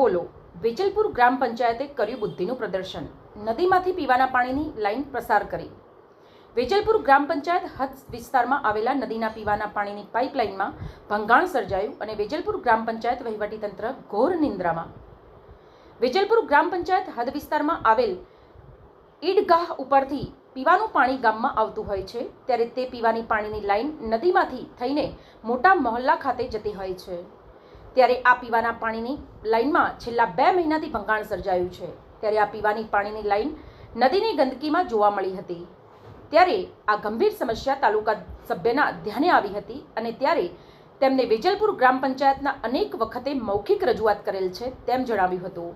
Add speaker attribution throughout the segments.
Speaker 1: બોલો વેજલપુર ગ્રામ પંચાયતે કર્યું બુદ્ધિનું પ્રદર્શન. નદીમાંથી પીવાના પાણીની લાઇન પ્રસાર કરી. વેજલપુર ગ્રામ પંચાયત હદ વિસ્તારમાં આવેલા નદીના પીવાના પાણીની પાઇપલાઇનમાં ભંગાણ સર્જાયું અને વેજલપુર ગ્રામ પંચાયત વહીવટીતંત્ર ઘોર નિંદ્રામાં. વેજલપુર ગ્રામ પંચાયત હદ વિસ્તારમાં આવેલ ઈડગાહ ઉપરથી પીવાનું પાણી ગામમાં આવતું હોય છે, ત્યારે તે પીવાની પાણીની લાઇન નદીમાંથી થઈને મોટા મહોલ્લા ખાતે જતી હોય છે. ત્યારે આ પીવાના પાણીની લાઇનમાં છેલ્લા બે મહિનાથી ભંગાણ સર્જાયું છે. ત્યારે આ પીવાની પાણીની લાઇન નદીની ગંદકીમાં જોવા મળી હતી. ત્યારે આ ગંભીર સમસ્યા તાલુકા સભ્યના ધ્યાને આવી હતી અને ત્યારે તેમને વેજલપુર ગ્રામ પંચાયતના અનેક વખતે મૌખિક રજૂઆત કરેલ છે તેમ જણાવ્યું હતું.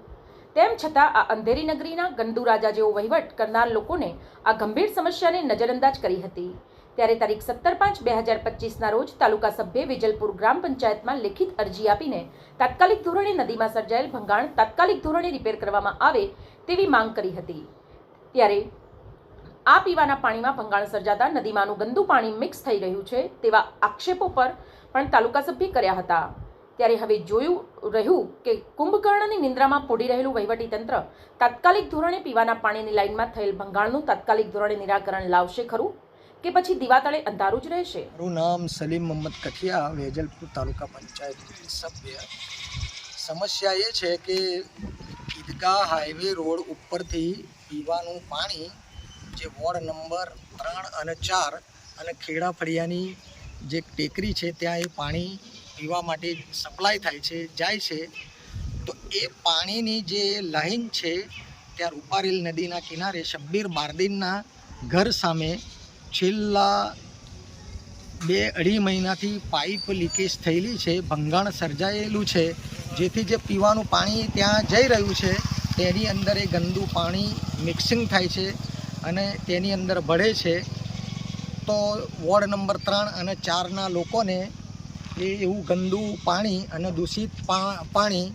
Speaker 1: તેમ છતાં આ અંધેરી નગરીના ગંદુ રાજા જેવો વહીવટ કરનાર લોકોને આ ગંભીર સમસ્યાને નજરઅંદાજ કરી હતી. ત્યારે તારીખ સત્તર પાંચ બે હજાર પચીસના રોજ તાલુકા સભ્યે વિજલપુર ગ્રામ પંચાયતમાં લેખિત અરજી આપીને તાત્કાલિક ધોરણે નદીમાં સર્જાયેલ ભંગાણ તાત્કાલિક ધોરણે રિપેર કરવામાં આવે તેવી માંગ કરી હતી. ત્યારે આ પીવાના પાણીમાં ભંગાણ સર્જાતા નદીમાંનું ગંદુ પાણી મિક્સ થઈ રહ્યું છે તેવા આક્ષેપો પર પણ તાલુકા સભ્યે કર્યા હતા. ત્યારે હવે જોયું રહ્યું કે કુંભકર્ણની નિંદ્રામાં પોડી રહેલું વહીવટીતંત્ર તાત્કાલિક ધોરણે પીવાના પાણીની લાઇનમાં થયેલ ભંગાણનું તાત્કાલિક ધોરણે નિરાકરણ લાવશે ખરું? કે પછી દિવાતળે અંધારું જ રહેશે?
Speaker 2: મારું નામ સલીમ મોહમ્મદ કઠિયા, વેજલપુર તાલુકા પંચાયત સભ્ય. સમસ્યા એ છે કે ઈદગાહ હાઈવે રોડ ઉપરથી પીવાનું પાણી જે વોર્ડ નંબર ત્રણ અને ચાર અને ખેડા ફળિયાની જે ટેકરી છે, ત્યાં એ પાણી પીવા માટે સપ્લાય થાય છે, જાય છે. તો એ પાણીની જે લાઈન છે, ત્યાં રૂપારેલ નદીના કિનારે શબ્બીર બારદીનના ઘર સામે છેલ્લા બે અઢી મહિનાથી પાઇપ લીકેજ થયેલી છે, ભંગાણ સર્જાયેલું છે. જેથી જે પીવાનું પાણી ત્યાં જઈ રહ્યું છે, તેની અંદર એ ગંદુ પાણી મિક્સિંગ થાય છે અને તેની અંદર ભળે છે. તો વોર્ડ નંબર ત્રણ અને ચારના લોકોને એ એવું ગંદુ પાણી અને દૂષિત પાણી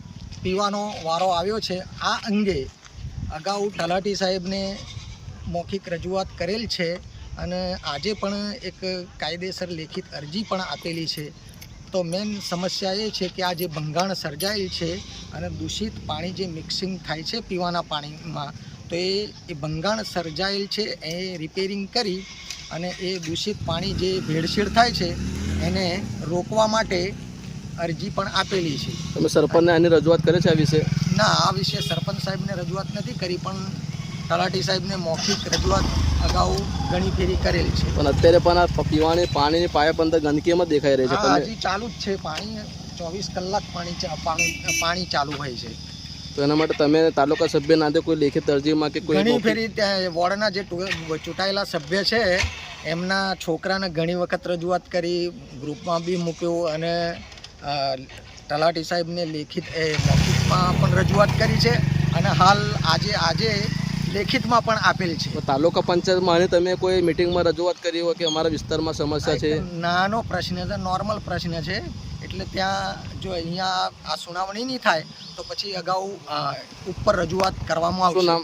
Speaker 2: પીવાનો વારો આવ્યો છે. આ અંગે અગાઉ તલાટી સાહેબને મૌખિક રજૂઆત કરેલ છે. અને આજે પણ એક કાયદેસર લેખિત અરજી પણ આપેલી છે. તો મેન સમસ્યા એ છે કે આ જે ભંગાણ સર્જાયેલ છે અને દૂષિત પાણી જે મિક્સિંગ થાય છે પીવાના પાણીમાં તો એ એ ભંગાણ સર્જાયેલ છે એ રિપેરિંગ કરી અને એ દૂષિત પાણી જે ભેળસેળ થાય છે એને રોકવા માટે અરજી પણ આપેલી છે.
Speaker 3: તમે સરપંચને આની રજૂઆત કરે છે આ વિશે?
Speaker 2: ના આ વિશે સરપંચ સાહેબને રજૂઆત નથી કરી પણ તલાટી સાહેબને મૌખિક રજૂઆત અગાઉ ઘણી ફેરી કરેલી છે.
Speaker 3: પણ અત્યારે પણ આ પીવાની પાણીની અંદર ગંદકીમાં દેખાઈ રહી છે.
Speaker 2: હજી ચાલુ જ છે. પાણી ચોવીસ કલાક પાણી પાણી ચાલુ હોય છે.
Speaker 3: તો એના માટે તમે તાલુકા સભ્ય નાતે કોઈ લેખિત અરજીમાં કે કોઈ
Speaker 2: ઘણી ફેરી વોર્ડના જે ચૂંટાયેલા સભ્ય છે એમના છોકરાને ઘણી વખત રજૂઆત કરી ગ્રુપમાં બી મૂક્યું અને તલાટી સાહેબને લેખિત એ મૌખિકમાં પણ રજૂઆત કરી છે. અને હાલ આજે આજે લેખિતમાં પણ આપેલ છે.
Speaker 3: તાલુકા પંચાયતમાં અને તમે કોઈ મિટિંગમાં રજૂઆત કરી હોય કે અમારા વિસ્તારમાં સમસ્યા છે?
Speaker 2: નાનો પ્રશ્ન છે નોર્મલ પ્રશ્ન છે. એટલે ત્યાં જો અહીંયા આ સુનાવણી નહીં થાય તો પછી અગાઉ ઉપર રજૂઆત કરવામાં આવશે.
Speaker 3: નામ?